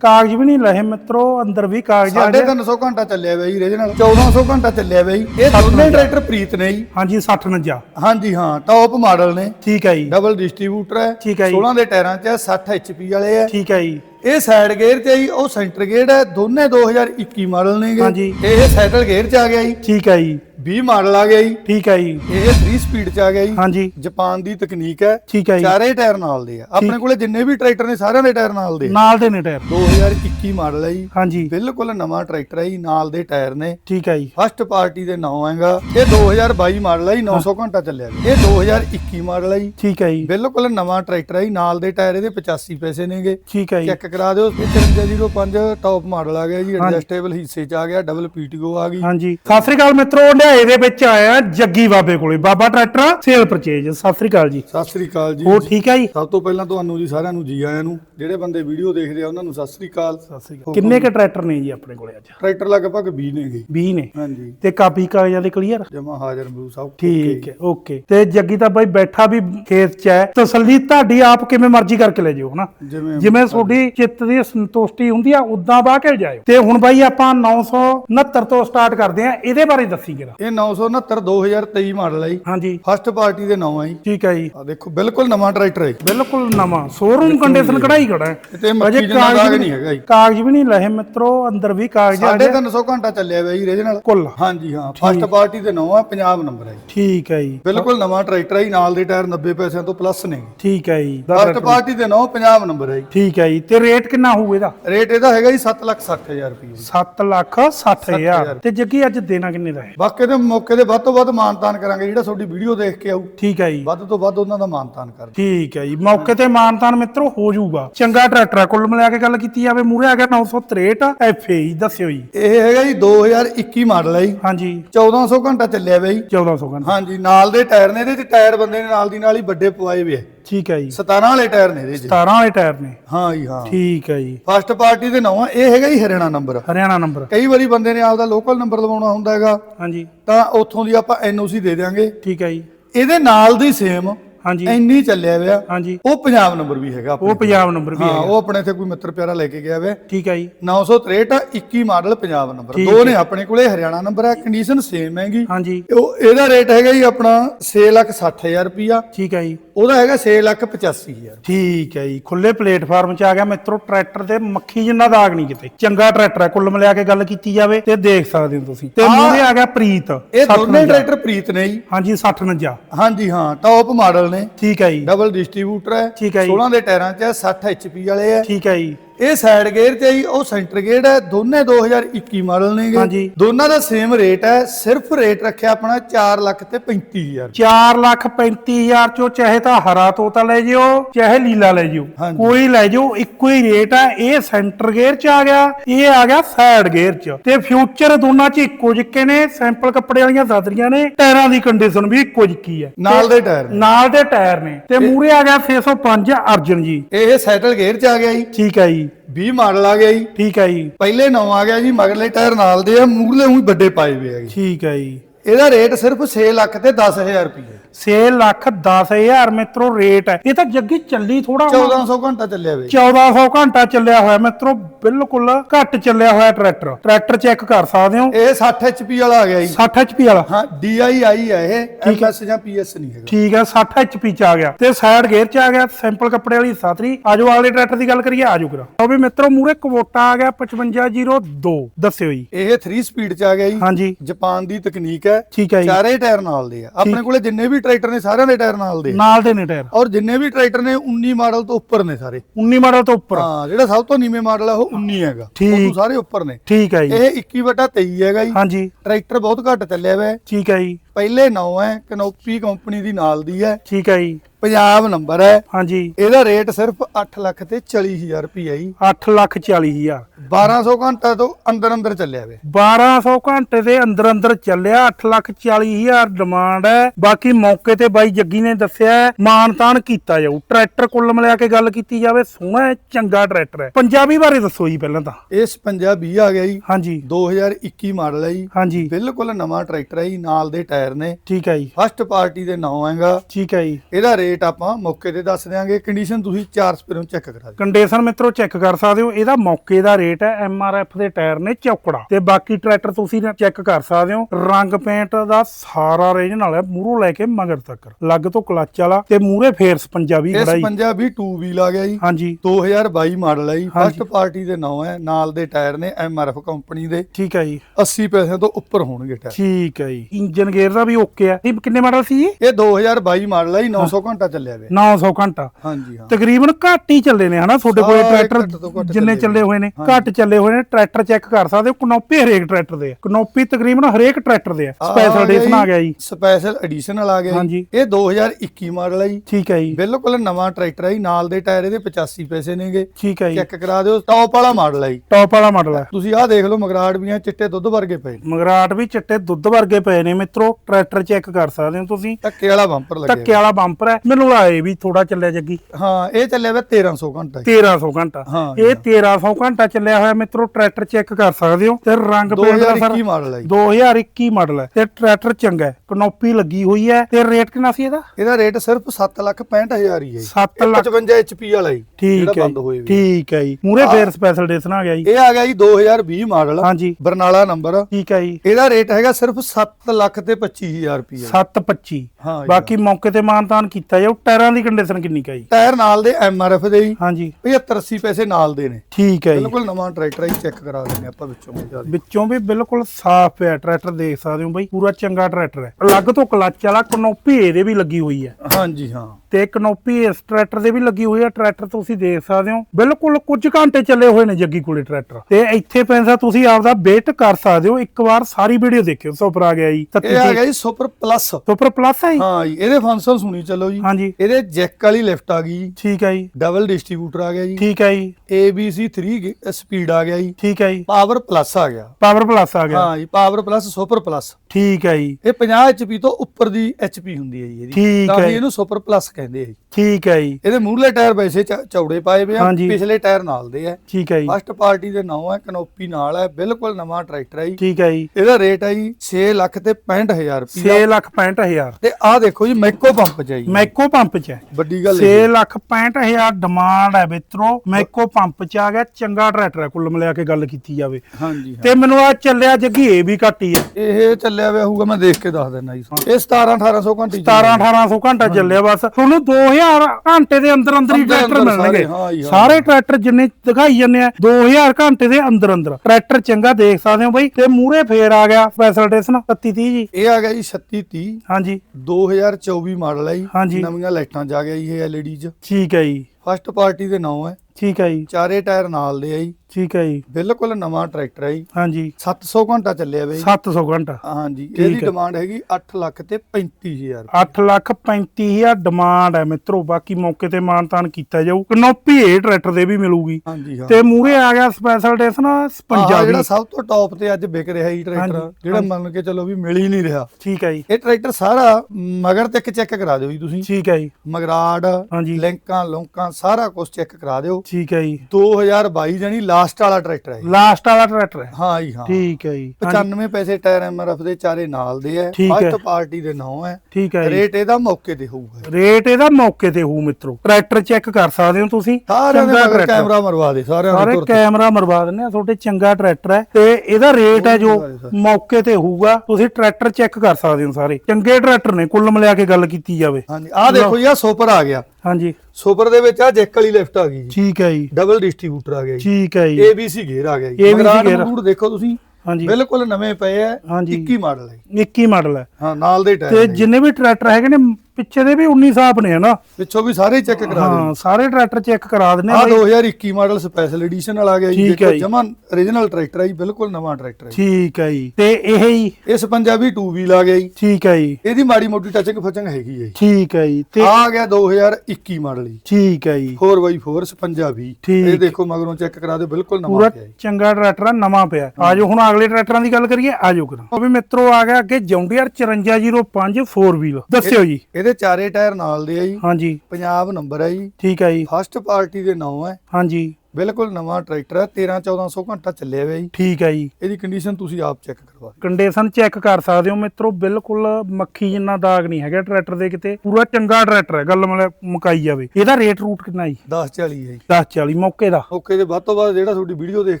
ਕਾਗਜ਼ ਵੀ ਨਹੀਂ ਲਏ ਮਿੱਤਰੋ ਅੰਦਰ ਵੀ ਕਾਗਜ਼ ਆ ਗਏ 300 ਘੰਟਾ ਚੱਲਿਆ ਬਈ ਰੀਜਨਲ 1400 ਘੰਟਾ ਚੱਲਿਆ ਬਈ। ਇਹ ਦੋਨੇ ਟਰੈਕਟਰ ਪ੍ਰੀਤ ਨੇ ਜੀ। ਹਾਂਜੀ 60 ਨਜਾ। ਹਾਂਜੀ ਹਾਂ ਟੌਪ ਮਾਡਲ ਨੇ। ਠੀਕ ਹੈ ਜੀ। ਡਬਲ ਡਿਸਟ੍ਰੀਬਿਊਟਰ ਹੈ। ਠੀਕ ਹੈ ਜੀ। 16 ਦੇ ਟਾਇਰਾਂ 'ਚ ਹੈ 60 HP ਵਾਲੇ ਹੈ। ਠੀਕ ਹੈ ਜੀ। ਇਹ ਸਾਈਡ ਗੇਅਰ ਹੈ ਜੀ ਉਹ ਸੈਂਟਰ ਗੇਅਰ ਹੈ ਦੋਨੇ 2021 ਮਾਡਲ ਨੇਗੇ ਹਾਂਜੀ। ਇਹ ਸਾਈਕਲ ਗੇਅਰ 'ਚ ਆ ਗਿਆ ਜੀ। ਠੀਕ ਹੈ ਜੀ। 20 ਮਾਡਲ ਆ ਗਿਆ ਜੀ। ਠੀਕ ਹੈ ਜੀ। ਇਹ 3 ਸਪੀਡ 'ਚ ਆ ਗਿਆ ਜੀ। ਹਾਂਜੀ। ਜਾਪਾਨ ਦੀ ਤਕਨੀਕ ਹੈ। ਠੀਕ ਹੈ ਜੀ। ਚਾਰੇ ਟਾਇਰ ਨਾਲ ਦੇ ਆ। ਆਪਣੇ ਕੋਲੇ ਜਿੰਨੇ ਵੀ ਟਰੈਕਟਰ ਨੇ ਸਾਰਿਆਂ ਦੇ ਟਾਇਰ ਨਾਲ ਦੇ ਆ। ਨਾਲ ਦੇ ਨੇ ਟਾਇਰ। 2021 ਮਾਡਲ ਹੈ ਜੀ। ਹਾਂਜੀ। ਬਿਲਕੁਲ ਨਵਾਂ ਟਰੈਕਟਰ ਹੈ ਜੀ ਨਾਲ ਦੇ ਟਾਇਰ ਨੇ। ਠੀਕ ਹੈ ਜੀ। ਫਸਟ ਪਾਰਟੀ ਦੇ ਨਾਂ ਹੈਗਾ। ਇਹ 2022 ਮਾਡਲ ਹੈ ਜੀ 900 ਘੰਟਾ ਚੱਲਿਆ ਜੀ। ਇਹ 2021 ਮਾਡਲ ਹੈ ਜੀ। ਠੀਕ ਹੈ ਜੀ। ਬਿਲਕੁਲ ਨਵਾਂ ਟਰੈਕਟਰ ਹੈ ਜੀ ਨਾਲ ਦੇ ਟਾਇਰ ਇਹਦੇ 85 ਪੈਸੇ ਨੇਗੇ। ਠੀਕ ਹੈ ਜੀ। ਚੈੱਕ ਕਰਾ ਦਿਓ। 5305 ਟੌਪ ਮਾਡਲ ਆ ਗਿਆ ਜੀ ਐਡਜਸਟੇਬਲ ਹਿੱਸੇ ਚ ਆ ਗਿਆ ਡਬਲ ਪੀਟੀਓ ਆ ਗਈ। ਹਾਂਜੀ। ਸਤਿ ਸ੍ਰੀ ਅਕਾਲ ਮਿੱਤਰੋ ਲਿਆਏ ਦੇ ਵਿੱਚ ਆਇਆ ਜੱਗੀ ਬਾਬੇ ਕੋਲੇ। ਬਾਬਾ tractor sale purchase Sat Sri ਅਕਾਲ ਜੀ। ਸਤਿ ਸ੍ਰੀ ਅਕਾਲ ਜੀ। ਹੋਰ ਠੀਕ ਹੈ ਜੀ? ਸਭ ਤੋਂ ਪਹਿਲਾਂ ਤੁਹਾਨੂੰ ਜੀ ਸਾਰਿਆਂ ਨੂੰ ਜੀ ਆਇਆਂ ਨੂੰ ਜਿਹੜੇ ਬੰਦੇ ਵੀਡੀਓ ਦੇਖਦੇ ਆ ਉਹਨਾਂ ਨੂੰ ਸਤਿ ਸ੍ਰੀ ਅਕਾਲ। ਸਤਿ ਸ੍ਰੀ ਅਕਾਲ। ਕਿੰਨੇ ਕ ਟਰੈਕਟਰ ਨੇ ਜੀ ਆਪਣੇ ਕੋਲੇ ਅੱਜ? ਟਰੈਕਟਰ ਲਗਭਗ 20 ਨੇਗੇ 20 ਨੇ? ਹਾਂਜੀ। ਤੇ ਕਾਪੀ ਕਾਗਜ਼ਾਂ ਦੇ ਕਲੀਅਰ ਜਮਾ ਹਾਜ਼ਰ ਬਰੂ ਸਭ ਠੀਕ ਹੈ ਓਕੇ। ਤੇ ਜੱਗੀ ਤਾਂ ਬਾਈ ਬੈਠਾ ਵੀ ਖੇਤ 'ਚ ਹੈ। ਤਸੱਲੀ ਤੁਹਾਡੀ ਆਪ ਕਿਵੇਂ ਮਰਜ਼ੀ ਕਰਕੇ ਲੈ ਜਾਓ ਹਨਾ? ਜਿਵੇਂ ਜਿਵੇਂ ਤੁਹਾਡੀ ਚਿੱਤ ਦੀ ਸੰਤੁਸ਼ਟੀ ਹੁੰਦੀ ਆ ਉਦਾਂ ਬਾਹ ਕੇ ਜਾਇਓ ਤੇ ਹੁਣ ਬਾਈ ਆਪਾਂ 969 ਤੋਂ ਸਟਾਰਟ ਕਰਦੇ ਆ ਇਹਦੇ ਬਾਰੇ ਦੱਸੀ ਜਰਾ ਇਹ 969 2023 ਮਾਡਲ ਹੈ ਜੀ ਹਾਂਜੀ ਫਸਟ ਪਾਰਟੀ ਦੇ ਨਾਂ ਹੈ ਜੀ ਠੀਕ ਹੈ ਜੀ ਆ ਦੇਖੋ ਬਿਲਕੁਲ ਨਵਾਂ ਟਰੈਕਟਰ ਹੈ ਬਿਲਕੁਲ ਨਵਾਂ ਸ਼ੋਰੂਮ ਕੰਡੀਸ਼ਨ ਕਢਾਈ ਖੜਾ ਹੈ ਤੇ ਮੱਕੀ ਜਿੰਨਾ ਕਾਗਜ਼ ਦਾਗ ਵੀ ਨਹੀਂ ਹੈਗਾ ਜੀ ਕਾਗਜ਼ ਵੀ ਨਹੀਂ ਲਏ ਮਿੱਤਰੋ ਅੰਦਰ ਵੀ ਕਾਗਜ਼ ਆ ਸਾਢੇ ਗਏ 300 ਘੰਟਾ ਚੱਲਿਆ ਹੋਇਆ ਜੀ ਰੀਜਨਲ ਕੁੱਲ ਹਾਂਜੀ ਹਾਂ ਫਸਟ ਪਾਰਟੀ ਦੇ ਨਾਂ ਹੈ ਪੰਜਾਬ ਨੰਬਰ ਹੈ ਜੀ ਠੀਕ ਹੈ ਜੀ ਬਿਲਕੁਲ ਨਵਾਂ ਟਰੈਕਟਰ ਹੈ ਨਾਲ ਦੇ ਟਾਇਰ 90 ਪੈਸਿਆਂ ਤੋਂ ਪਲੱਸ ਨੇ ਠੀਕ ਹੈ ਜੀ ਫਸਟ ਪਾਰਟੀ ਦੇ ਨਾਂ ਪੰਜਾਬ ਨੰਬਰ ਹੈ ਜੀ ਠੀਕ ਹੈ ਜੀ ਤੇ ਰੇਟ ਕਿੰਨਾ ਹੋਊ ਇਹਦਾ? ਰੇਟ ਇਹਦਾ ਹੈਗਾ ਜੀ 760000 ਰੁਪਏ 7 ਲੱਖ 60000 ਤੇ ਜੱਗੀ ਅੱਜ ਦੇਣਾ ਕਿੰਨੇ ਦਾ ਹੈ ਬਾਕੀ ਦੇ ਮੌਕੇ ਦੇ ਵੱਧ ਤੋਂ ਵੱਧ ਮਾਨਤਾਨ ਕਰਾਂਗੇ ਜਿਹੜਾ ਤੁਹਾਡੀ ਵੀਡੀਓ ਦੇਖ ਕੇ ਆਊ। ਠੀਕ ਹੈ ਜੀ। ਵੱਧ ਤੋਂ ਵੱਧ ਉਹਨਾਂ ਦਾ ਮਾਨਤਾਨ ਕਰ ਠੀਕ ਹੈ ਜੀ। ਮੌਕੇ ਤੇ ਮਾਨਤਾਨ ਮਿੱਤਰੋ ਹੋ ਜਾਊਗਾ। ਚੰਗਾ ਟਰੈਕਟਰ ਕੁੱਲ ਮਿਲਾ ਕੇ ਗੱਲ ਕੀਤੀ ਜਾਵੇ ਮੂਰੇ ਆ ਗਿਆ 963 ਐਫਏ ਦੱਸਿਓ ਜੀ। ਇਹ ਹੈਗਾ ਜੀ 2021 ਮਾਡਲ ਹੈ ਜੀ। ਹਾਂਜੀ। 1400 ਘੰਟਾ ਚੱਲਿਆ ਜੀ। 1400 ਘੰਟਾ। ਹਾਂਜੀ ਨਾਲ ਦੇ ਟਾਇਰ ਨੇ ਇਹਦੇ ਤੇ ਟਾਇਰ ਬੰਦੇ ਨੇ ਨਾਲ ਦੀ ਨਾਲ ਹੀ ਵੱਡੇ ਪਵਾਏ ਵੇ ਠੀਕ ਹੈ ਜੀ। 17 ਵਾਲੇ ਟਾਇਰ ਨੇ ਇਹਦੇ 'ਚ। 17 ਵਾਲੇ ਟਾਇਰ ਨੇ। ਹਾਂ ਜੀ ਹਾਂ। ਠੀਕ ਹੈ ਜੀ। ਫਸਟ ਪਾਰਟੀ ਦੇ ਨਾਂ ਆ ਇਹ ਹੈਗਾ ਜੀ ਹਰਿਆਣਾ ਨੰਬਰ ਹਰਿਆਣਾ ਨੰਬਰ ਕਈ ਵਾਰੀ ਬੰਦੇ ਨੇ ਆਪਦਾ ਲੋਕਲ ਨੰਬਰ ਲਵਾਉਣਾ ਹੁੰਦਾ ਹੈਗਾ। ਹਾਂਜੀ। ਤਾਂ ਉੱਥੋਂ ਦੀ ਆਪਾਂ ਐਨਓਸੀ ਦੇ ਦਿਆਂਗੇ। ਠੀਕ ਹੈ ਜੀ। ਇਹਦੇ ਨਾਲ ਦੀ ਸੇਮ ਹਾਂਜੀ। ਇੰਨੀ ਚੱਲਿਆ ਹੋਇਆ ਹਾਂਜੀ। ਉਹ ਪੰਜਾਬ ਨੰਬਰ ਵੀ ਹੈਗਾ ਆਪਣੇ ਉਹ ਪੰਜਾਬ ਨੰਬਰ ਵੀ ਹਾਂ ਹੈ ਉਹ ਆਪਣੇ ਇੱਥੇ ਕੋਈ ਮਿੱਤਰ ਪਿਆਰਾ ਲੈ ਕੇ ਗਿਆ ਵੇ। ਠੀਕ ਹੈ ਜੀ। 963 21 ਮਾਡਲ ਪੰਜਾਬ ਨੰਬਰ। ਦੋ ਨੇ ਆਪਣੇ ਕੋਲੇ ਹਰਿਆਣਾ ਨੰਬਰ ਹੈ ਕੰਡੀਸ਼ਨ ਸੇਮ ਹੈਗੀ। ਹਾਂਜੀ। ਉਹ ਇਹਦਾ ਰੇਟ ਹੈਗਾ ਜੀ ਆਪਣਾ 660000 ਰੁਪਿਆ ਠੀਕ ਹੈ ਜੀ। ਉਹਦਾ ਹੈਗਾ 685000 ਠੀਕ ਹੈ ਜੀ। ਖੁੱਲੇ ਪਲੇਟਫਾਰਮ 'ਚ ਆ ਗਿਆ ਮਿੱਤਰੋ ਟਰੈਕਟਰ ਤੇ ਮੱਖੀ ਜਿੰਨਾ ਦਾਗ ਨਹੀਂ ਕਿਤੇ। ਚੰਗਾ ਟਰੈਕਟਰ ਹੈ ਕੁੱਲ ਮਿਲਾ ਕੇ ਗੱਲ ਕੀਤੀ ਜਾਵੇ ਤੇ ਦੇਖ ਸਕਦੇ ਹੋ ਤੁਸੀਂ। ਤੇ ਮੂਹਰੇ ਆ ਗਿਆ ਪ੍ਰੀਤ ਇਹ 60 ਦੋਨੇ। ਟਰੈਕਟਰ ਪ੍ਰੀਤ ਨੇ ਜੀ। ਹਾਂਜੀ 60 ਨੰਜਾ ਹਾਂਜੀ ਹਾਂ ਟੌਪ ਮਾਡਲ ਨੇ। ਠੀਕ ਹੈ ਜੀ। ਡਬਲ ਡਿਸਟ੍ਰੀਬਿਊਟਰ ਹੈ। ਠੀਕ ਹੈ ਜੀ। 16 ਦੇ ਟਾਇਰਾਂ 'ਚ ਹੈ 60 HP ਵਾਲੇ ਹੈ। ਠੀਕ ਹੈ ਜੀ। ਇਹ ਸਾਈਡ ਗੇਅਰ ਤੇ ਜੀ ਉਹ ਸੈਂਟਰ ਗੇਅਰ ਹੈ ਦੋਨੇ 2021 ਮਾਡਲ ਨੇਗੇ। ਹਾਂਜੀ। ਦੋਨਾਂ ਦਾ ਸੇਮ ਰੇਟ ਹੈ ਸਿਰਫ ਰੇਟ ਰੱਖਿਆ ਆਪਣਾ 4 ਲੱਖ ਤੇ 35000 4 ਲੱਖ 35000 ਚੋਂ ਚਾਹੇ ਤਾਂ ਹਰਾ ਤੋਤਾ ਲੈ ਜਿਓ ਚਾਹੇ ਲੀਲਾ ਲੈ ਜਿਓ। ਕੋਈ ਲੈ ਜਿਓ ਇੱਕੋ ਹੀ ਰੇਟ ਹੈ ਇਹ ਸੈਂਟਰ ਗੇਅਰ 'ਚ ਆ ਗਿਆ ਇਹ ਆ ਗਿਆ ਸਾਈਡ ਗੇਅਰ 'ਚ। ਤੇ ਫਿਊਚਰ ਦੋਨਾਂ 'ਚ ਇੱਕੋ ਜਿੱਕੇ ਨੇ ਸੈਂਪਲ ਕੱਪੜੇ ਵਾਲੀਆਂ ਦਾਦਰੀਆਂ ਨੇ ਟਾਇਰਾਂ ਦੀ ਕੰਡੀਸ਼ਨ ਵੀ ਇੱਕੋ ਜਿੱਕੀ ਹੈ। ਨਾਲ ਦੇ ਟਾਇਰ ਨਾਲ ਦੇ ਟਾਇਰ ਨੇ। ਤੇ ਮੂਰੇ ਆ ਗਿਆ 605 ਅਰਜਨ ਜੀ। ਇਹ ਸਾਈਕਲ ਗੇਅਰ 'ਚ ਆ ਗਿਆ ਜੀ। ਠੀਕ ਹੈ ਜੀ। 20 ਮਾਡਲ ਆ ਗਿਆ ਜੀ। ਠੀਕ ਹੈ ਜੀ। ਪਹਿਲੇ ਨੌ ਆ ਗਿਆ ਜੀ ਮਗਰਲੇ ਟਾਇਰ ਨਾਲ ਦੇ ਆ ਮੂਰਲੇ ਉਹੀ ਵੱਡੇ ਪਾਏ ਹੋਏ ਆ ਜੀ। ਠੀਕ ਹੈ ਜੀ। ਇਹਦਾ ਰੇਟ ਸਿਰਫ 6 ਲੱਖ ਤੇ 10000 ਰੁਪਏ 6 ਲੱਖ 10000 ਮਿੱਤਰੋ ਰੇਟ ਹੈ। ਇਹ ਤਾਂ ਜੱਗੀ ਚੱਲੀ ਥੋੜਾ 1400 ਘੰਟਾ ਚੱਲਿਆ ਵੇ। 1400 ਘੰਟਾ ਚੱਲਿਆ ਹੋਇਆ ਮਿੱਤਰੋ ਬਿਲਕੁਲ ਘੱਟ ਚੱਲਿਆ ਹੋਇਆ ਟਰੈਕਟਰ। ਟਰੈਕਟਰ ਚੈੱਕ ਕਰ ਸਕਦੇ ਹੋ। ਇਹ 60 HP ਵਾਲਾ ਆ ਗਿਆ ਜੀ। 60 HP ਵਾਲਾ। ਹਾਂ DII ਹੈ। ਇਹ MS ਜਾਂ PS ਨਹੀਂ ਹੈਗਾ। ਠੀਕ ਹੈ 60 HP ਚ ਆ ਗਿਆ। ਤੇ ਸਾਈਡ ਗੇਅਰ ਚ ਆ ਗਿਆ ਸਿੰਪਲ ਕੱਪੜੇ ਵਾਲੀ ਸਾਤਰੀ। ਆਜੋ ਵਾਲੇ ਟਰੈਕਟਰ ਦੀ ਗੱਲ ਕਰੀਏ ਆਜੋ ਕਰਾ। ਉਹ ਵੀ ਮਿੱਤਰੋ ਮੂਰੇ ਕਵੋਟਾ ਆ ਗਿਆ 5502 ਦੱਸਿਓ ਜੀ। ਇਹ 3 ਸਪੀਡ 'ਚ ਆ ਗਿਆ ਜੀ। ਹਾਂਜੀ। ਜਾਪਾਨ ਦੀ ਤਕਨੀਕ ਹੈ। ਠੀਕ ਹੈ ਜੀ। ਚਾਰੇ ਟਾਇਰ ਨਾਲ ਦੇ ਆ। ਆਪਣੇ ਕੋਲੇ ਜਿੰਨੇ ਵੀ ਟਰੈਕਟਰ ਨੇ ਸਾਰਿਆਂ ਦੇ ਟਾਇਰ ਨਾਲ ਦੇ। ਨਾਲ ਦੇ ਨੇ ਟਾਇਰ। ਔਰ ਜਿੰਨੇ ਵੀ ਟਰੈਕਟਰ ਨੇ 19 ਮਾਡਲ ਤੋਂ ਉੱਪਰ ਨੇ ਸਾਰੇ। 19 ਮਾਡਲ ਤੋਂ ਉੱਪਰ। ਹਾਂ ਜਿਹੜਾ ਸਭ ਤੋਂ ਨੀਵੇਂ ਮਾਡਲ ਆ ਉਹ 19 ਹੈਗਾ। ਉਹ ਸਾਰੇ ਉੱਪਰ ਨੇ। ਠੀਕ ਹੈ ਜੀ। ਇਹ 21 ਵਟਾ 23 ਹੈਗਾ ਜੀ। ਹਾਂਜੀ। ਟਰੈਕਟਰ ਬਹੁਤ ਘੱਟ ਚੱਲਿਆ ਹੋਇਆ ਠੀਕ ਹੈ ਜੀ। ਪਹਿਲੇ ਨੌ ਹੈ ਕਨੋਪੀ ਕੰਪਨੀ ਦੀ ਨਾਲ ਦੀ ਹੈ। ਠੀਕ ਹੈ ਜੀ। ਪੰਜਾਬ ਨੰਬਰ ਹੈ। ਹਾਂਜੀ। ਇਹਦਾ ਰੇਟ ਸਿਰਫ 8 ਲੱਖ ਤੇ 40000 ਰੁਪਈਆ ਜੀ। 8 ਲੱਖ 40 ਹਜ਼ਾਰ। 1200 ਘੰਟਾ ਤੋਂ ਅੰਦਰ ਅੰਦਰ ਚੱਲਿਆ ਵੇ। 1200 ਘੰਟੇ ਦੇ ਅੰਦਰ ਅੰਦਰ ਚੱਲਿਆ 8 ਲੱਖ 40 ਹਜ਼ਾਰ ਡਿਮਾਂਡ ਹੈ। ਬਾਕੀ ਮੌਕੇ ਤੇ ਬਾਈ ਜੱਗੀ ਨੇ ਦੱਸਿਆ ਮਾਨਤਾਨ ਕੀਤਾ ਜਾਊ। ਟਰੈਕਟਰ ਕੁੱਲ ਮਿਲਾ ਕੇ ਗੱਲ ਕੀਤੀ ਜਾਵੇ ਸੋਹਣਾ ਹੈ ਚੰਗਾ ਟਰੈਕਟਰ ਹੈ। ਪੰਜਾਬੀ ਬਾਰੇ ਦੱਸੋ ਜੀ ਪਹਿਲਾਂ ਤਾਂ। ਇਸ 50 20 ਆ ਗਿਆ ਜੀ। ਹਾਂਜੀ। 2021 ਮਾਡਲ ਹੈ ਜੀ। ਹਾਂਜੀ। ਬਿਲਕੁਲ ਨਵਾਂ ਟਰੈਕਟਰ ਹੈ ਜੀ ਨਾਲ ਦੇ ਟਾਇਰ ਟਾਇਰ ਨੇ। ਠੀਕ ਹੈ ਜੀ। ਫਸਟ ਪਾਰਟੀ ਦੇ ਨਾਂ ਹੈਗਾ। ਠੀਕ ਹੈ ਜੀ। ਇਹਦਾ ਰੇਟ ਆਪਾਂ ਮੌਕੇ ਤੇ ਦੱਸ ਦਿਆਂਗੇ। ਕੰਡੀਸ਼ਨ ਤੁਸੀਂ ਚਾਰ ਸਪੇਰੋਂ ਚੈੱਕ ਕਰਾ ਦਿਓ। ਕੰਡੀਸ਼ਨ ਮਿੱਤਰੋ ਚੈੱਕ ਕਰ ਸਕਦੇ ਹੋ। ਇਹਦਾ ਮੌਕੇ ਦਾ ਰੇਟ ਹੈ। ਐਫ ਦੇ ਟਾਇਰ ਨੇ ਚੌਕੜਾ। ਤੇ ਬਾਕੀ ਟਰੈਕਟਰ ਤੁਸੀਂ ਚੈੱਕ ਕਰ ਸਕਦੇ ਹੋ। ਰੰਗ ਪੇਂਟ ਦਾ ਸਾਰਾ ਰੇਂਜ ਨਾਲ ਹੈ। ਮੂਹਰੋਂ ਲੈ ਕੇ ਮਗਰ ਤੱਕ। ਲੱਗ ਤੋਂ ਕਲੱਚ ਵਾਲਾ ਤੇ ਮੂਹਰੇ ਫੇਰਸ ਪੰਜਾਬੀ ਇਸ ਖੜਾ ਜੀ। ਪੰਜਾਬੀ 2 ਵੀਲ ਆ ਗਿਆ ਜੀ। ਹਾਂਜੀ। 2022 ਮਾਡਲ ਹੈ ਜੀ। ਫਸਟ ਪਾਰਟੀ ਦੇ ਨਾਂ ਹੈ। ਨਾਲ ਦੇ ਟਾਇਰ ਨੇ ਐਫ ਕੰਪਨੀ ਦੇ। ਠੀਕ ਹੈ ਜੀ। 80 ਪੈਸੇ ਤੋਂ ਉੱਪਰ ਹੋਣਗੇ ਟਾਇਰ। ਠੀਕ ਹੈ ਜੀ। ਇੰਜਨ ਗੇਅਰ ਦਾ ਵੀ ਓਕੇ ਹੈ ਇਹ ਕਿੰਨੇ ਮਾਡਲ ਸੀ ਜੀ ਇਹ 2022 ਮਾਡਲ ਹੈ ਜੀ 900 ਘੰਟਾ ਚੱਲਿਆ ਵੇ। 900 ਘੰਟਾ। ਹਾਂਜੀ ਹਾਂ। ਤਕਰੀਬਨ ਘੱਟ ਹੀ ਚੱਲੇ ਨੇ ਹਨਾ? ਤੁਹਾਡੇ ਕੋਲੇ ਟਰੈਕਟਰ ਜਿੰਨੇ ਚੱਲੇ ਹੋਏ ਨੇ। ਘੱਟ ਚੱਲੇ ਹੋਏ ਨੇ ਟਰੈਕਟਰ ਚੈੱਕ ਕਰ ਸਕਦੇ ਹੋ ਕਨੋਪੀ ਹਰੇਕ ਟਰੈਕਟਰ ਦੇ ਆ। ਕਨੋਪੀ ਤਕਰੀਬਨ ਹਰੇਕ ਟਰੈਕਟਰ ਦੇ ਆ। ਸਪੈਸ਼ਲ ਐਡੀਸ਼ਨ ਆ ਗਿਆ ਜੀ ਸਪੈਸ਼ਲ ਐਡੀਸ਼ਨਲ ਆ ਗਿਆ ਹਾਂਜੀ। ਇਹ 2021 ਮਾਡਲ ਹੈ ਜੀ। ਠੀਕ ਹੈ ਜੀ। ਬਿਲਕੁਲ ਨਵਾਂ ਟਰੈਕਟਰ ਹੈ ਜੀ ਨਾਲ ਦੇ ਟਾਇਰ ਇਹਦੇ 85 ਪੈਸੇ ਨੇਗੇ। ਠੀਕ ਹੈ ਜੀ। ਚੈੱਕ ਕਰਾ ਦਿਓ ਟੌਪ ਵਾਲਾ ਮਾਡਲ ਹੈ ਜੀ। ਟੌਪ ਵਾਲਾ ਮਾਡਲ ਹੈ ਤੁਸੀਂ ਆਹ ਦੇਖ ਲਓ ਮਗਰਾੜ ਵੀ ਆ ਚਿੱਟੇ ਦੁੱਧ ਵਰਗੇ ਪਏ ਮਗਰਾਟ ਵੀ ਚਿੱਟੇ ਦੁੱਧ ਵਰਗੇ ਪਏ ਨੇ ਮਿੱਤਰੋ। ਟਰੈਕਟਰ ਚੈੱਕ ਕਰ ਸਕਦੇ ਹੋ ਤੁਸੀਂ। ਧੱਕੇ ਵਾਲਾ ਬੰਪਰ ਧੱਕੇ ਲੱਗਿਆ ਵਾਲਾ ਬੰਪਰ ਹੈ। ਮੈਨੂੰ ਲਾਏ ਵੀ ਥੋੜਾ ਚੱਲਿਆ ਜੱਗੀ। ਹਾਂ ਇਹ ਚੱਲਿਆ ਵੇ 1300 ਘੰਟਾ ਜੀ 1300 ਘੰਟਾ। ਹਾਂ ਇਹ 1300 ਘੰਟਾ ਚੱਲਿਆ ਹੋਇਆ। ਮਿੱਤਰੋ ਟਰੈਕਟਰ ਚੈੱਕ ਕਰ ਸਕਦੇ ਹੋ। ਤੇ ਰੰਗ ਪੇਂਟ ਦਾ ਸਰ 2021 ਮਾਡਲ ਹੈ ਜੀ। 2021 ਮਾਡਲ ਹੈ। ਤੇ ਟਰੈਕਟਰ ਚੰਗਾ ਹੈ। ਕਨੋਪੀ ਲੱਗੀ ਹੋਈ ਹੈ। ਤੇ ਰੇਟ ਕਿੰਨਾ ਸੀ ਇਹਦਾ? ਇਹਦਾ ਰੇਟ ਸਿਰਫ 765000 ਹੀ ਹੈ ਜੀ। 7 ਲੱਖ 55 HP ਵਾਲਾ ਜੀ ਠੀਕ ਹੈ ਠੀਕ ਹੈ ਜੀ। ਮੂਰੇ ਫੇਰ ਸਪੈਸ਼ਲ ਡਿਸਨ ਆ ਗਿਆ ਜੀ। ਇਹ ਆ ਗਿਆ ਜੀ 2020 ਮਾਡਲ ਹਾਂਜੀ। ਬਰਨਾਲਾ ਨੰਬਰ। ਠੀਕ ਹੈ ਜੀ। ਇਹਦਾ ਰੇਟ ਹੈਗਾ ਸਿਰਫ 7 ਲੱਖ ਤੇ 25000 ਰੁਪਏ 725 ਹਾਂ ਜੀ, ਬਾਕੀ ਮੌਕੇ ਤੇ ਮਾਨਤਾਨ ਕੀਤਾ ਜਾਊ ਟਾਇਰਾਂ ਦੀ ਕੰਡੀਸ਼ਨ ਕਿੰਨੀ ਕਾ ਜੀ? ਟਾਇਰ ਨਾਲ ਦੇ ਐਫ ਦੇ ਜੀ। ਹਾਂਜੀ 75 80 ਪੈਸੇ ਨਾਲ ਦੇ ਨੇ। ਠੀਕ ਹੈ ਜੀ। ਬਿਲਕੁਲ ਨਵਾਂ ਟਰੈਕਟਰ ਹੀ ਚੈੱਕ ਕਰਾ ਦਿੰਦੇ ਆਪਾਂ ਵਿੱਚੋਂ ਮਜਾ ਵਿੱਚੋਂ ਵੀ ਬਿਲਕੁਲ ਸਾਫ਼ ਪਿਆ ਟਰੈਕਟਰ ਦੇਖ ਸਕਦੇ ਹੋ ਬਈ ਪੂਰਾ ਚੰਗਾ ਟਰੈਕਟਰ ਹੈ। ਅਲੱਗ ਤੋਂ ਕਲੱਚ ਵਾਲਾ ਕਨੋਪੀ ਇਹਦੇ ਵੀ ਲੱਗੀ ਹੋਈ ਹੈ। ਹਾਂਜੀ ਹਾਂ। ਤੇ ਕਨੋਪੀ ਇਸ ਟਰੈਕਟਰ ਦੇ ਵੀ ਲੱਗੀ ਹੋਈ ਹੈ ਟਰੈਕਟਰ ਤੁਸੀਂ ਦੇਖ ਸਕਦੇ ਹੋ ਬਿਲਕੁਲ ਕੁਝ ਘੰਟੇ ਚੱਲੇ ਹੋਏ ਨੇ ਜੱਗੀ ਕੋਲੇ ਟਰੈਕਟਰ। ਤੇ ਇੱਥੇ ਪੈਸਾ ਤੁਸੀਂ ਆਪਦਾ ਵੇਟ ਕਰ ਸਕਦੇ ਹੋ ਇੱਕ ਵਾਰ ਸਾਰੀ ਵੀਡੀਓ ਦੇਖਿਓ ਸੁਪਰ ਆ ਗਿਆ ਜੀ ਇਹ ਆ ਗਿਆ ਜੀ ਸੁਪਰ ਪਲੱਸ। ਸੁਪਰ ਪਲੱਸ ਹੈ ਜੀ? ਹਾਂ ਜੀ ਇਹਦੇ ਫੰਕਸ਼ਨ ਸੁਣੀ ਚੱਲੋ ਜੀ। ਹਾਂਜੀ। ਇਹਦੇ ਜੈਕ ਵਾਲੀ ਲਿਫਟ ਆ ਗਈ ਜੀ। ਠੀਕ ਹੈ ਜੀ। ਡਬਲ ਡਿਸਟ੍ਰੀਬਿਊਟਰ ਆ ਗਿਆ ਜੀ। ਠੀਕ ਹੈ ਜੀ। ABC 3 ਸਪੀਡ ਆ ਗਿਆ ਜੀ। ਠੀਕ ਹੈ ਜੀ। ਪਾਵਰ ਪਲੱਸ ਆ ਗਿਆ। ਪਾਵਰ ਪਲੱਸ ਆ ਗਿਆ। ਹਾਂ ਜੀ ਪਾਵਰ ਪਲੱਸ ਸੁਪਰ ਪਲੱਸ ਠੀਕ ਹੈ ਜੀ। ਇਹ 50 HP ਤੋਂ ਉੱਪਰ ਦੀ HP ਹੁੰਦੀ ਹੈ ਜੀ ਇਹਦੀ। ਠੀਕ ਹੈ। ਇਹਨੂੰ ਸੁਪਰ ਪਲੱਸ ਕਹਿੰਦੇ ਆ ਜੀ। ਠੀਕ ਹੈ ਜੀ। ਇਹਦੇ ਮੂਹਰਲੇ ਟਾਇਰ ਵੈਸੇ ਚੌੜੇ ਪਾਏ ਵੇ ਆ। ਪਿਛਲੇ ਟਾਇਰ ਨਾਲ ਦੇ ਆ। ਠੀਕ ਹੈ ਜੀ। ਫਸਟ ਪਾਰਟੀ ਦੇ ਨਾਂ ਹੈ ਕਨੋਪੀ ਨਾਲ ਹੈ ਬਿਲਕੁਲ ਨਵਾਂ ਟਰੈਕਟਰ ਹੈ ਜੀ। ਠੀਕ ਹੈ ਜੀ। ਇਹਦਾ ਰੇਟ ਹੈ ਜੀ 6 ਲੱਖ ਤੇ 65000 ਰੁਪਏ 6 ਲੱਖ 65000 ਤੇ ਆਹ ਦੇਖੋ ਜੀ ਮੈਕੋ ਪੰਪ ਚ ਹੈ ਜੀ। ਮੈਕੋ ਪੰਪ ਚ ਹੈ ਵੱਡੀ ਗੱਲ 6 ਹੈ ਲੱਖ 65000 ਡਿਮਾਂਡ ਹੈ ਮਿੱਤਰੋ। ਮੈਕੋ ਪੰਪ ਚ ਆ ਗਿਆ ਚੰਗਾ ਟਰੈਕਟਰ ਹੈ ਕੁੱਲ ਮਿਲਾ ਕੇ ਗੱਲ ਕੀਤੀ ਜਾਵੇ। ਹਾਂਜੀ ਤੇ ਮੈਨੂੰ ਆ ਚੱਲਿਆ ਜੱਗੀ ਇਹ ਵੀ ਘੱਟ ਹੀ ਇਹ ਚੱਲਿਆ ਹੋਇਆ ਹੋਊਗਾ ਮੈਂ ਦੇਖ ਕੇ ਦੱਸ ਦਿੰਦਾ ਜੀ ਇਹ 17 1800 ਘੰਟੇ 17 1800 ਘੰਟਾ ਚੱਲਿਆ ਬਸ। ਤੁਹਾਨੂੰ 2000 ਘੰਟੇ ਦੇ ਅੰਦਰ ਅੰਦਰ ਹੀ ਅੰਦਰ ਟਰੈਕਟਰ ਅੰਦਰ ਮਿਲਣਗੇ। ਸਾਰੇ, ਹਾਂ ਜੀ, ਹਾਂ। ਸਾਰੇ ਟਰੈਕਟਰ ਜਿੰਨੇ ਦਿਖਾਈ ਜਾਂਦੇ ਆ 2000 ਘੰਟੇ ਦੇ ਅੰਦਰ ਅੰਦਰ। ਟਰੈਕਟਰ ਚੰਗਾ ਦੇਖ ਸਕਦੇ ਹੋ ਬਈ। ਤੇ ਮੂਰੇ ਫੇਰ ਆ ਗਿਆ ਸਪੈਸ਼ਲ ਐਡੀਸ਼ਨ 3330 ਜੀ। ਇਹ ਆ ਗਿਆ ਜੀ 3630 ਹਾਂਜੀ। 2024 ਮਾਡਲ ਹੈ ਜੀ। ਹਾਂਜੀ। ਨਵੀਆਂ ਲਾਈਟਾਂ ਜਾ ਗਿਆ ਜੀ ਇਹ LED ਚ। ਠੀਕ ਹੈ ਜੀ। ਫਸਟ ਪਾਰਟੀ ਦੇ ਨਾਂ ਹੈ। ਠੀਕ ਹੈ ਜੀ। ਚਾਰੇ ਟਾਇਰ ਨਾਲ ਦੇ ਆ ਜੀ। ਠੀਕ ਹੈ ਜੀ। ਬਿਲਕੁਲ ਨਵਾਂ ਟਰੈਕਟਰ ਹੈ ਜੀ। ਹਾਂਜੀ। 700 ਘੰਟਾ ਚੱਲਿਆ ਵੇ 700 ਘੰਟਾ। ਹਾਂਜੀ ਇਹਦੀ। ਡਿਮਾਂਡ ਹੈਗੀ 8 ਲੱਖ ਤੇ 35000 8 ਲੱਖ 35000 ਡਿਮਾਂਡ ਹੈ ਮਿੱਤਰੋ ਬਾਕੀ ਮੌਕੇ ਤੇ ਮਾਨਤਾਨ ਕੀਤਾ ਜਾਊ। ਕਨੋਪੀ ਇਹ ਟਰੈਕਟਰ ਦੇ ਵੀ ਮਿਲੂਗੀ। ਤੇ ਮੂਰੇ ਆ ਗਿਆ ਸਪੈਸ਼ਲ ਐਡੀਸ਼ਨ ਆਹ ਪੰਜਾਬੀ। ਜਿਹੜਾ ਸਭ ਤੋਂ ਟੌਪ ਤੇ ਅੱਜ ਵਿਕ ਰਿਹਾ ਜੀ ਟਰੈਕਟਰ ਜਿਹੜਾ। ਮੰਨ ਕੇ ਚੱਲੋ ਵੀ ਮਿਲ ਹੀ ਨਹੀਂ ਰਿਹਾ। ਠੀਕ ਹੈ ਜੀ। ਇਹ ਟਰੈਕਟਰ ਸਾਰਾ ਮਗਰ ਤੱਕ ਚੈੱਕ ਕਰਾ ਦਿਓ ਜੀ ਤੁਸੀਂ। ਠੀਕ ਹੈ ਜੀ। ਮਗਰਾੜ। ਲਿੰਕਾਂ ਲੋਕਾਂ ਸਾਰਾ ਕੁਝ ਚੈੱਕ ਕਰਾ ਦਿਓ। ਠੀਕ ਹੈ ਜੀ। 2022 ਜਾਨੀ ਲਾਸਟ ਵਾਲਾ ਟਰੈਕਟਰ ਹੈ। ਲਾਸਟ ਵਾਲਾ ਟਰੈਕਟਰ ਹੈ। ਹਾਂ ਜੀ ਹਾਂ। ਠੀਕ ਹੈ ਜੀ। ਹਾਂਜੀ, 95 ਪੈਸੇ ਟਾਇਰ ਐਮਆਰਐਫ ਦੇ ਚਾਰੇ ਨਾਲ ਦੇ ਹੈ। ਫਸਟ ਪਾਰਟੀ ਦੇ ਨਾਂ ਹੈ। ਠੀਕ ਹੈ ਰੇਟ ਇਹਦਾ ਮੌਕੇ ਤੇ ਹੋਊਗਾ ਰੇਟ ਇਹਦਾ ਮੌਕੇ ਤੇ ਹੋਊ ਮਿੱਤਰੋ। ਟਰੈਕਟਰ ਚੈੱਕ ਕਰ ਸਕਦੇ ਹੋ ਤੁਸੀਂ। ਚੰਗਾ ਟਰੈਕਟਰ। ਕੈਮਰਾ ਮਰਵਾ ਦੇ ਸਾਰਿਆਂ ਸਾਰੇ ਦੇ ਤੁਰ ਤੇ। ਕੈਮਰਾ ਮਰਵਾ ਦਿੰਦੇ ਆ ਤੁਹਾਡੇ ਚੰਗਾ ਟਰੈਕਟਰ ਹੈ। ਤੇ ਇਹਦਾ ਰੇਟ ਹੈ ਜੋ ਮੌਕੇ ਤੇ ਹੋਊਗਾ। ਤੁਸੀਂ ਟਰੈਕਟਰ ਚੈੱਕ ਕਰ ਸਕਦੇ ਹੋ ਸਾਰੇ। ਚੰਗੇ ਟਰੈਕਟਰ ਨੇ ਕੁੱਲ ਮਿਲਾ ਕੇ ਗੱਲ ਕੀਤੀ ਜਾਵੇ। ਹਾਂਜੀ ਆਹ ਦੇਖੋ ਜੀ ਆ ਸੁਪਰ ਆ ਗਿਆ। ਹਾਂਜੀ। ਸੁਪਰ ਦੇ ਵਿੱਚ ਆ ਜੈਕ ਵਾਲੀ ਲਿਫਟ ਆ ਗਈ ਜੀ ਠੀਕ ਹੈ ਜੀ ਡਬਲ ਡਿਸਟ੍ਰੀਬਿਊਟਰ ਆ ਗਿਆ ਜੀ ਠੀਕ ਹੈ ਜੀ ABC ਗੇਅਰ ਆ ਗਿਆ ਜੀ ਗੇਅਰ। ਮਗਰੂਟ ਦੇਖੋ ਤੁਸੀਂ ਹਾਂਜੀ ਬਿਲਕੁਲ ਨਵੇਂ ਪਏ ਆ ਹਾਂਜੀ। 21 ਮਾਡਲ ਹੈ ਜੀ। 21 ਮਾਡਲ ਹੈ ਹਾਂ ਨਾਲ ਦੇ ਤੇ ਟਾਇਰ ਨੇ ਜੀ। ਜਿੰਨੇ ਵੀ ਟਰੈਕਟਰ ਹੈਗੇ ਨੇ ਪਿੱਛੇ ਦੇ ਵੀ 19 ਸਾਪ ਨੇ ਹਨਾ? ਪਿੱਛੋਂ ਵੀ ਸਾਰੇ ਚੈੱਕ ਕਰਾ ਦਿਓ ਹਾਂ ਸਾਰੇ ਟਰੈਕਟਰ ਚੈੱਕ ਕਰਾ ਦਿੰਨੇ ਆ ਆ ਬਾਈ 2021 ਮਾਡਲ ਸਪੈਸ਼ਲ ਐਡੀਸ਼ਨ ਵਾਲਾ ਆ ਗਿਆ ਜੀ ਠੀਕ ਹੈ ਜੀ। ਜਮਨ origignal ਟਰੈਕਟਰ ਹੈ ਜੀ ਬਿਲਕੁਲ ਨਵਾਂ ਟਰੈਕਟਰ ਹੈ। ਠੀਕ ਹੈ ਜੀ। ਤੇ ਇਹ ਹੀ ਇਸ ਪੰਜਾਬੀ 2 ਵੀਲ ਆ ਗਿਆ ਜੀ। ਠੀਕ ਹੈ ਜੀ। ਇਹਦੀ ਮਾੜੀ ਮੋਟੀ ਟੱਚਿੰਗ ਫਚਿੰਗ ਹੈਗੀ ਹੈ ਜੀ। ਠੀਕ ਹੈ ਜੀ। ਤੇ ਆ ਆ ਗਿਆ 2021 ਮਾਡਲ ਜੀ। ਠੀਕ ਹੈ ਜੀ। 4x4 56 ਠੀਕ। ਇਹ ਦੇਖੋ ਮਗਰੋਂ ਚੈੱਕ ਕਰਾ ਦਿਓ ਬਿਲਕੁਲ ਨਵਾਂ ਪਿਆ ਜੀ। ਚੰਗਾ ਟਰੈਕਟਰ ਆ ਨਵਾਂ ਪਿਆ। ਆਜੋ ਹੁਣ ਅਗਲੇ ਟਰੈਕਟਰਾਂ ਦੀ ਗੱਲ ਕਰੀਏ ਆਜੋ ਕਰਾਂ। ਉਹ ਵੀ ਮਿੱਤਰੋ ਆ ਗਿਆ ਅੱਗੇ ਜੌਂਡੀਅਰ 5405 4 ਵੀਲ ਦੱਸਿਓ ਜੀ। ਇਹਦੇ ਚਾਰੇ ਟਾਇਰ ਨਾਲ ਦੇ ਆ ਜੀ ਹਾਂਜੀ। ਪੰਜਾਬ ਨੰਬਰ ਹੈ ਜੀ। ਠੀਕ ਹੈ ਜੀ। ਫਸਟ ਪਾਰਟੀ ਦੇ ਨਾਂ ਹੈ ਹਾਂਜੀ। ਬਿਲਕੁਲ ਨਵਾਂ ਟਰੈਕਟਰ ਹੈ 13 1400 ਘੰਟਾ ਚੱਲਿਆ ਹੋਇਆ ਜੀ। ਠੀਕ ਹੈ ਜੀ। ਇਹਦੀ ਕੰਡੀਸ਼ਨ ਤੁਸੀਂ ਆਪ ਚੈੱਕ ਕਰਵਾ ਦਿਓ। ਕੰਡੀਸ਼ਨ ਚੈੱਕ ਕਰ ਸਕਦੇ ਹੋ ਮਿੱਤਰੋ ਬਿਲਕੁਲ ਮੱਖੀ ਜਿੰਨਾ ਦਾਗ ਨਹੀਂ ਹੈਗਾ ਟਰੈਕਟਰ ਦੇ ਕਿਤੇ ਪੂਰਾ ਚੰਗਾ ਟਰੈਕਟਰ ਹੈ ਗੱਲ ਮਤਲਬ ਮੁਕਾਈ ਜਾਵੇ। ਇਹਦਾ ਰੇਟ ਰੂਟ ਕਿੰਨਾ ਜੀ? 1040 ਹੈ ਜੀ। 1040 ਮੌਕੇ ਦਾ। ਓਕੇ ਦੇ ਵੱਧ ਤੋਂ ਵੱਧ ਜਿਹੜਾ ਤੁਹਾਡੀ ਵੀਡੀਓ ਦੇਖ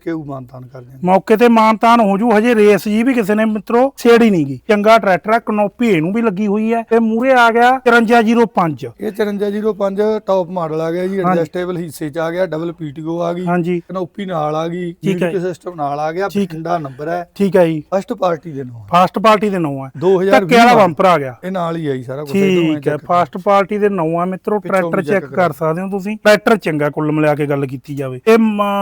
ਕੇ ਉਹ ਮਾਨਤਾਨ ਕਰ ਦਿਆਂਗੇ ਮੌਕੇ ਤੇ ਮਾਨਤਾਨ ਹੋ ਜੂ ਹਜੇ ਰੇਸ ਜੀ ਵੀ ਕਿਸੇ ਨੇ ਮਿੱਤਰੋ ਛੇੜੀ ਨਹੀਂ ਗਈ ਚੰਗਾ ਟਰੈਕਟਰ ਹੈ ਕਨੋਪੀ ਇਹਨੂੰ ਵੀ ਲੱਗੀ ਹੋਈ ਹੈ। ਤੇ ਮੂਰੇ ਆ ਗਿਆ 5305 ਇਹ 5405 ਟੌਪ ਮਾਡਲ ਆ ਗਿਆ ਜੀ। ਐਡਜਸਟੇਬਲ ਹਿੱਸੇ ਚ ਆ ਗਿਆ ਡਬਲ ਪੀਟੀਓ ਆ ਗਈ ਹਾਂਜੀ। ਕਨੋਪੀ ਨਾਲ ਆ ਗਈ। ਮਿਊਜ਼ਿਕ ਸਿਸਟਮ ਨਾਲ ਆ ਗਿਆ। ਬਠਿੰਡਾ ਨੰਬਰ ਹੈ। ਠੀਕ ਹੈ ਜੀ। ਫਸਟ ਪਾਰਟੀ ਦੇ ਨਾਮ ਫਾਸਟ ਪਾਰਟੀ ਦੇ ਨਾਂ ਹੈ। 2020 ਧੱਕੇ ਵਾਲਾ ਬੰਪਰ ਆ ਗਿਆ। ਇਹ ਨਾਲ ਹੀ ਆਈ ਸਾਰਾ ਕੁਝ ਠੀਕ ਹੈ। ਫਾਸਟ ਪਾਰਟੀ ਦੇ ਨਾਂ ਆ ਮਿੱਤਰੋ ਟਰੈਕਟਰ ਚੈੱਕ ਕਰ ਸਕਦੇ ਹੋ ਤੁਸੀਂ। ਟਰੈਕਟਰ ਚੰਗਾ ਕੁੱਲ ਮਿਲਾ ਕੇ ਗੱਲ ਕੀਤੀ ਜਾਵੇ। ਇਹ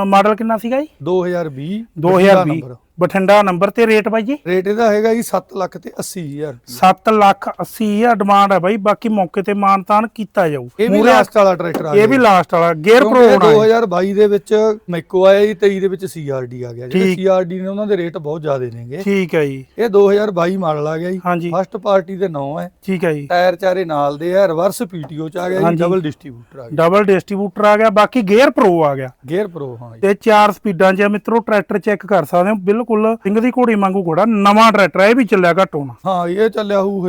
ਮਾਡਲ ਕਿੰਨਾ ਸੀਗਾ ਜੀ? 2020 2020 ਬਠਿੰਡਾ ਨੰਬਰ ਤੇ ਰੇਟ ਬਾਈ ਜੀ? ਰੇਟ ਇਹਦਾ ਹੈਗਾ ਜੀ 7 ਲੱਖ ਤੇ 80 ਹਜ਼ਾਰ 7 ਲੱਖ 80 ਹਜ਼ਾਰ ਡਿਮਾਂਡ ਹੈ ਬਾਈ ਬਾਕੀ ਮੌਕੇ ਤੇ ਮਾਨਤਾਨ ਕੀਤਾ ਜਾਊ। ਇਹ ਵੀ ਲਾਸਟ ਵਾਲਾ ਟਰੈਕਟਰ ਆ ਇਹ ਵੀ ਲਾਸਟ ਵਾਲਾ ਗੇਅਰ ਪ੍ਰੋ ਹੋਣਾ ਹੈ। 2022 ਦੇ ਵਿੱਚ ਮੈਕੋ ਆਇਆ ਜੀ 23 ਦੇ ਵਿੱਚ ਸੀਆਰਡੀ ਆ ਗਿਆ। ਜਿਹੜੇ। ਸੀਆਰਡੀ ਨੇ ਉਹਨਾਂ ਦੇ ਰੇਟ ਬਹੁਤ ਜ਼ਿਆਦੇ ਨੇਗੇ। ਠੀਕ ਹੈ ਜੀ। ਇਹ 2022 ਮਾਡਲ ਆ ਗਿਆ ਜੀ। ਹਾਂਜੀ। ਫਸਟ ਪਾਰਟੀ ਦੇ ਨਾਂ ਹੈ। ਠੀਕ ਹੈ ਜੀ। ਟਾਇਰ ਚਾਰੇ ਨਾਲ ਦੇ ਆ ਰਿਵਰਸ ਪੀਟੀਓ ਚ ਆ ਗਿਆ ਜੀ। ਡਬਲ ਡਿਸਟ੍ਰੀਬਿਊਟਰ ਆ ਗਿਆ। ਡਬਲ ਡਿਸਟ੍ਰੀਬਿਊਟਰ ਆ ਗਿਆ ਬਾਕੀ ਗੇਅਰ ਪ੍ਰੋ ਆ ਗਿਆ। ਗੇਅਰ ਪ੍ਰੋ ਹਾਂ ਜੀ। ਤੇ ਚਾਰ ਸਪੀਡਾਂ 'ਚ ਮਿੱਤਰੋ ਟਰੈਕਟਰ ਚੈੱਕ ਕਰ ਸਕਦੇ ਹੋ ਬਿਲਕੁਲ ਸਿੰਘ ਦੀ ਘੋੜੀ ਵਾਂਗੂ ਘੋੜਾ ਨਵਾਂ ਟਰੈਕਟਰ ਹੈ ਇਹ ਵੀ ਚੱਲਿਆ ਘੱਟ ਹੋਣਾ। ਹਾਂ ਇਹ ਚੱਲਿਆ ਹੂ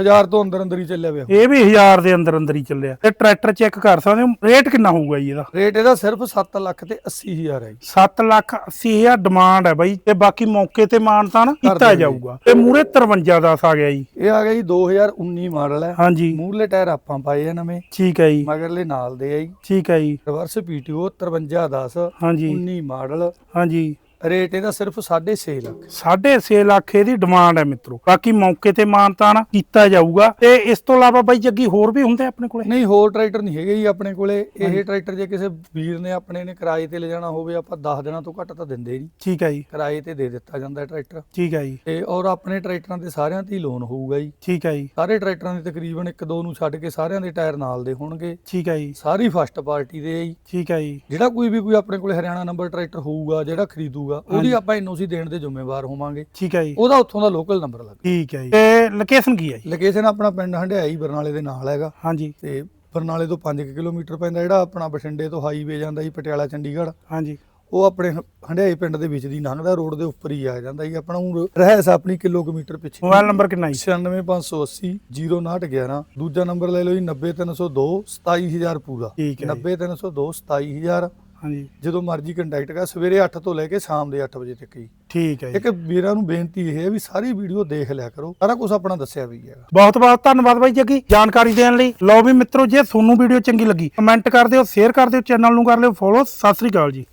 ਹਜ਼ਾਰ ਤੋਂ ਅੰਦਰ ਅੰਦਰ ਹੀ ਚੱਲਿਆ ਪਿਆ। ਇਹ ਵੀ 1000 ਦੇ ਅੰਦਰ ਅੰਦਰ ਹੀ ਚੱਲਿਆ। ਤੇ ਟਰੈਕਟਰ ਚੈੱਕ ਕਰ ਸਕਦੇ ਹੋ ਰੇਟ ਕਿੰਨਾ ਹੋਊਗਾ ਜੀ ਇਹਦਾ? ਰੇਟ ਇਹਦਾ ਸਿਰਫ 7 ਲੱਖ ਤੇ 80 ਹਜ਼ਾਰ ਹੈ ਜੀ। 7 ਲੱਖ 80 ਹਜ਼ਾਰ ਡਿਮਾਂਡ ਹੈ ਬਾਈ ਤੇ ਬਾਕੀ ਮੌਕੇ ਤੇ ਮਾਨਤਾਨ ਕੀਤਾ। ਜਾਊਗਾ। ਤੇ ਮੂਰੇ 53 10 ਆ ਗਿਆ ਜੀ। ਇਹ ਆ ਗਿਆ ਜੀ 2019 ਮਾਡਲ ਹੈ। ਹਾਂਜੀ। ਮੂਰਲੇ ਟਾਇਰ ਆਪਾਂ ਪਾਏ ਆ ਨਵੇਂ ਠੀਕ ਹੈ ਜੀ। ਮਗਰਲੇ ਨਾਲ ਦੇ ਆ ਜੀ। ਠੀਕ ਹੈ ਜੀ। ਰਿਵਰਸ ਪੀਟੀਓ 5310 ਹਾਂਜੀ। 19 ਮਾਡਲ। ਹਾਂਜੀ। ਰੇਟ ਇਹਦਾ ਸਿਰਫ 6.5 ਲੱਖ। 6.5 ਲੱਖ ਇਹਦੀ ਡਿਮਾਂਡ ਹੈ ਮਿੱਤਰੋ। ਬਾਕੀ ਮੌਕੇ ਤੇ ਮਾਨਤਾਨ ਕੀਤਾ ਜਾਊਗਾ। ਤੇ ਇਸ ਤੋਂ ਇਲਾਵਾ ਬਾਈ ਜੱਗੀ ਹੋਰ ਵੀ ਹੁੰਦੇ ਆਪਣੇ ਕੋਲੇ? ਨਹੀਂ ਹੋਰ ਟਰੈਕਟਰ ਨਹੀਂ ਹੈਗੇ ਜੀ ਆਪਣੇ ਕੋਲੇ। ਇਹ ਟਰੈਕਟਰ ਜੇ ਕਿਸੇ ਵੀਰ ਨੇ ਆਪਣੇ ਨੇ ਕਿਰਾਏ ਤੇ ਲੈ ਜਾਣਾ ਹੋਵੇ ਆਪਾਂ 10 ਦਿਨਾਂ ਤੋਂ ਘੱਟ ਤਾਂ ਦਿੰਦੇ ਨਹੀਂ। ਠੀਕ ਹੈ ਜੀ। ਕਿਰਾਏ ਤੇ ਦੇ ਦਿੱਤਾ ਜਾਂਦਾ ਹੈ ਟਰੈਕਟਰ। ਠੀਕ ਹੈ ਜੀ। ਤੇ ਔਰ ਆਪਣੇ ਟਰੈਕਟਰਾਂ ਤੇ ਸਾਰਿਆਂ ਤੇ ਲੋਨ ਹੋਊਗਾ ਜੀ। ਠੀਕ ਹੈ ਜੀ। ਸਾਰੇ ਟਰੈਕਟਰਾਂ ਦੇ ਤਕਰੀਬਨ ਇੱਕ ਦੋ ਨੂੰ ਛੱਡ ਕੇ ਸਾਰਿਆਂ ਦੇ ਟਾਇਰ ਨਾਲ ਦੇ ਹੋਣਗੇ। ਠੀਕ ਹੈ ਜੀ। ਸਾਰੀ ਫਸਟ ਪਾਰਟੀ ਦੇ ਜੀ। ਠੀਕ ਹੈ ਜੀ। ਜਿਹੜਾ ਕੋਈ ਵੀ ਕੋਈ ਆਪਣੇ ਕੋਲੇ ਹਰਿਆਣਾ ਨੰਬਰ ਟਰੈਕਟਰ ਹੋਊਗਾ ਜਿਹੜਾ ਖਰੀਦੂਗਾ ਉਹਦੀ ਆਪਾਂ ਐਨਓਸੀ ਦੇਣ ਦੇ ਜ਼ਿੰਮੇਵਾਰ ਹੋਵਾਂਗੇ। ਠੀਕ ਹੈ ਜੀ। ਉਹਦਾ ਉੱਥੋਂ ਦਾ ਲੋਕਲ ਨੰਬਰ ਲੱਗ ਠੀਕ ਹੈ ਜੀ। ਤੇ ਲੋਕੇਸ਼ਨ ਕੀ ਹੈ ਜੀ? ਲੋਕੇਸ਼ਨ ਆਪਣਾ ਪਿੰਡ ਹੰਡਿਆਈ ਬਰਨਾਲੇ ਦੇ ਨਾਲ ਹੈਗਾ। ਹਾਂਜੀ। ਤੇ ਬਰਨਾਲੇ ਤੋਂ 5 ਕਿਲੋਮੀਟਰ ਪੈਂਦਾ ਜਿਹੜਾ ਆਪਣਾ ਬਠਿੰਡੇ ਤੋਂ ਹਾਈਵੇ ਜਾਂਦਾ ਜੀ ਪਟਿਆਲਾ ਚੰਡੀਗੜ੍ਹ। ਹਾਂਜੀ। ਉਹ ਆਪਣੇ ਹੰਡਿਆਈ ਪਿੰਡ ਦੇ ਵਿੱਚ ਦੀ ਲੰਘਦਾ ਰੋਡ ਦੇ ਉੱਪਰ ਹੀ ਆ ਜਾਂਦਾ ਜੀ। ਆਪਣਾ ਊਂ ਰਹਿਸ ਆਪਣੀ ਕਿਲੋਮੀਟਰ ਪਿੱਛੇ। ਮੋਬਾਈਲ ਨੰਬਰ ਕਿੰਨਾ ਜੀ? 96580 0911 ਦੂਜਾ ਨੰਬਰ ਲੈ ਲਓ ਜੀ 90302 27000 ਪੂਰਾ। ਠੀਕ ਹੈ ਜੀ। 90302 27000 ਹਾਂਜੀ। ਜਦੋਂ ਮਰਜ਼ੀ ਕੰਟੈਕਟ ਕਰ ਸਵੇਰੇ 8 ਤੋਂ ਲੈ ਕੇ ਸ਼ਾਮ ਦੇ 8 ਵਜੇ ਤੱਕ ਜੀ ਠੀਕ ਹੈ ਜੀ। ਇੱਕ ਵੀਰਾਂ ਨੂੰ ਬੇਨਤੀ ਇਹ ਹੈ ਵੀ ਸਾਰੀ ਵੀਡੀਓ ਦੇਖ ਲਿਆ ਕਰੋ। ਸਾਰਾ ਕੁਝ ਆਪਣਾ ਦੱਸਿਆ ਵੀ ਹੈਗਾ। ਬਹੁਤ ਬਹੁਤ ਧੰਨਵਾਦ ਬਾਈ ਜੱਗੀ ਜਾਣਕਾਰੀ ਦੇਣ ਲਈ। ਲਓ ਵੀ ਮਿੱਤਰੋ ਜੇ ਤੁਹਾਨੂੰ ਵੀਡੀਓ ਚੰਗੀ ਲੱਗੀ ਕਮੈਂਟ ਕਰ ਦਿਓ ਸ਼ੇਅਰ ਕਰ ਦਿਓ ਚੈਨਲ ਨੂੰ ਕਰ ਲਿਓ ਫੋਲੋ ਸਤਿ ਸ੍ਰੀ ਅਕਾਲ ਜੀ।